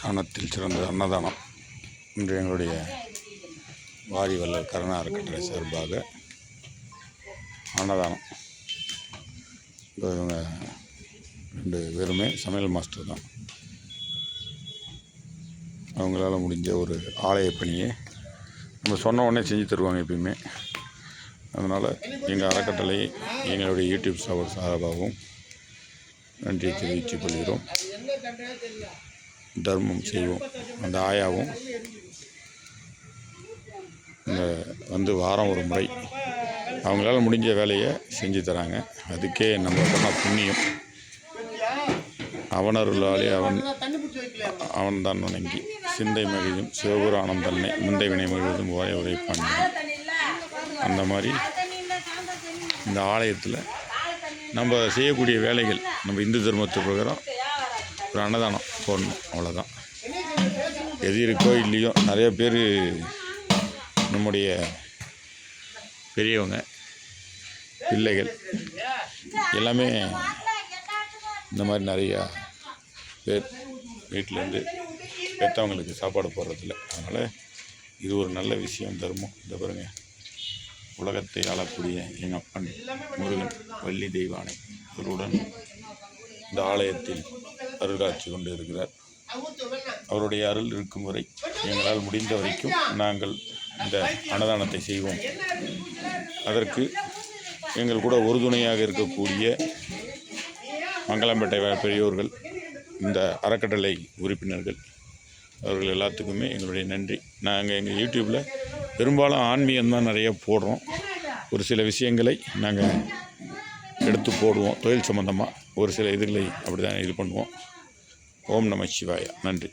தானத்தில் சிறந்த அன்னதானம் இன்று எங்களுடைய வாரி வள்ளல் கருணா அறக்கட்டளை சார்பாக அன்னதானம். இவங்க ரெண்டு பேருமே சமையல் மாஸ்டர் தான். அவங்களால முடிஞ்ச ஒரு ஆலய பணியை நம்ம சொன்ன உடனே செஞ்சு தருவாங்க எப்பயுமே. அதனால் எங்கள் அறக்கட்டளை எங்களுடைய யூடியூப் சார்பாகவும் நன்றியை தெரிவித்துக் கொள்கிறோம். தர்மம் செய்வோம். அந்த ஆயாவும் இந்த வந்து வாரம் ஒரு முறை அவங்களால முடிஞ்ச வேலையை செஞ்சு தராங்க. அதுக்கே நம்ம பண்ண புண்ணியம். அவனருளாலே அவன் அவன் தான் வணங்கி சிந்தை மகிழும் சிவபுராணம் தன்னை முந்தை வினை மகிழ்வதும் ஓய உரைப்பான் அந்த மாதிரி இந்த ஆலயத்தில் நம்ம செய்யக்கூடிய வேலைகள் நம்ம இந்து தர்மத்து பிரகாரம் ஒரு அன்னதானம் போடணும் அவ்வளோதான் எது இருக்கோ இல்லையோ நிறைய பேர் நம்முடைய பெரியவங்க பிள்ளைகள் எல்லாமே இந்த மாதிரி நிறையா பேர் வீட்டிலேருந்து பெற்றவங்களுக்கு சாப்பாடு போடுறதில்ல. அதனால் இது ஒரு நல்ல விஷயம் தருமம். இந்த பாருங்க உலகத்தை ஆளக்கூடிய எங்கள் அப்பன் முருகன் வள்ளி தெய்வானை இவருடன் இந்த ஆலயத்தில் அருள்காட்சி கொண்டு இருக்கிறார் அவருடைய அருள் இருக்கும் வரை எங்களால் முடிந்த வரைக்கும் நாங்கள் இந்த அன்னதானத்தை செய்வோம். அதற்கு எங்கள் கூட உறுதுணையாக இருக்கக்கூடிய மங்களம்பேட்டை பெரியோர்கள் இந்த அறக்கட்டளை உறுப்பினர்கள் அவர்கள் எல்லாத்துக்குமே எங்களுடைய நன்றி. நாங்கள் எங்கள் யூடியூப்பில் பெரும்பாலும் ஆன்மீகம் தான் நிறைய போடுறோம். ஒரு சில விஷயங்களை நாங்கள் எடுத்து போடுவோம். தொழில் சம்மந்தமாக ஒரு சில இதுகளை அப்படி தான் இது பண்ணுவோம். ஓம் நம சிவாயா. நன்றி.